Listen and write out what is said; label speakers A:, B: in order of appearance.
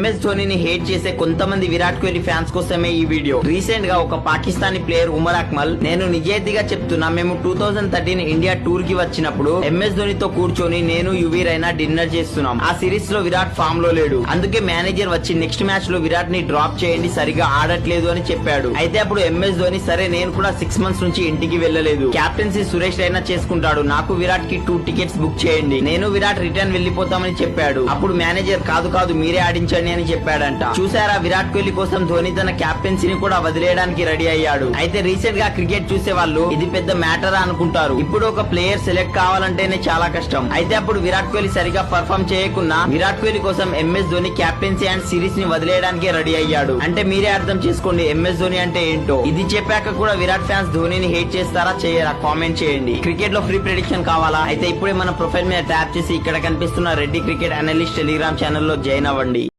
A: MS ధోనిని hate చేసే కొంతమంది Virat Kohli fans కోసమే ఈ వీడియో. రీసెంట్గా ఒక పాకిస్తానీ ప్లేయర్ ఉమర్ అక్మల్ నేను నిజాయితీగా చెప్తున్నా మేము టూ థౌసండ్ థర్టీన్ ఇండియా టూర్కి వచ్చినప్పుడు ఎంఎస్ ధోనితో కూర్చొని నేను యువీ రైనా డిన్నర్ చేస్తున్నాం. ఆ సిరీస్లో విరాట్ ఫామ్లో లేడు. అందుకే మేనేజర్ వచ్చి నెక్స్ట్ మ్యాచ్లో విరాట్ని డ్రాప్ చేయండి సరిగా ఆడట్లేదు అని చెప్పాడు. అయితే అప్పుడు ఎంఎస్ ధోని సరే నేను కూడా సిక్స్ మంత్స్ నుంచి ఇంటికి వెళ్ళలేదు. కెప్టెన్సీ సురేష్ రైనా చేసుకుంటాడు. నాకు విరాట్కి టూ టికెట్స్ బుక్ చేయండి. నేను విరాట్ రిటర్న్ వెళ్ళిపోతామని చెప్పాడు. అప్పుడు మేనేజర్ కాదు కాదు మీరే ఆడించండి అని చెప్పాడంట. చూసారా విరాట్ కోహ్లీ కోసం ధోని తన కెప్టెన్సీని కూడా వదిలేయడానికి రెడీ అయ్యాడు. అయితే రీసెంట్గా క్రికెట్ చూసే వాళ్ళు ఇది పెద్ద మ్యాటర్ అనుకుంటారు. ఇప్పుడు ఒక ప్లేయర్ సెలెక్ట్ కావాలంటేనే చాలా కష్టం. అయితే అప్పుడు విరాట్ కోహ్లీ సరిగా పర్ఫామ్ చేయకున్నా విరాట్ కోహ్లీ కోసం ఎంఎస్ ధోని క్యాప్టెన్సీ అండ్ సిరీస్ని వదిలేయడానికి రెడీ అయ్యాడు. అంటే మీరే అర్థం చేసుకోండి ఎంఎస్ ధోని అంటే ఏంటో. ఇది చెప్పాక కూడా విరాట్ ఫ్యాన్స్ ధోనిని హేట్ చేస్తారా చేయరా? కామెంట్ చేయండి. క్రికెట్లో ఫ్రీ ప్రెడిక్షన్ కావాలా? అయితే ఇప్పుడే మన ప్రొఫైల్ మీద ట్యాప్ చేసి ఇక్కడ కనిపిస్తున్న రెడ్డి క్రికెట్ అనలిస్ట్ టెలిగ్రామ్ ఛానల్లో జాయిన్ అవ్వండి.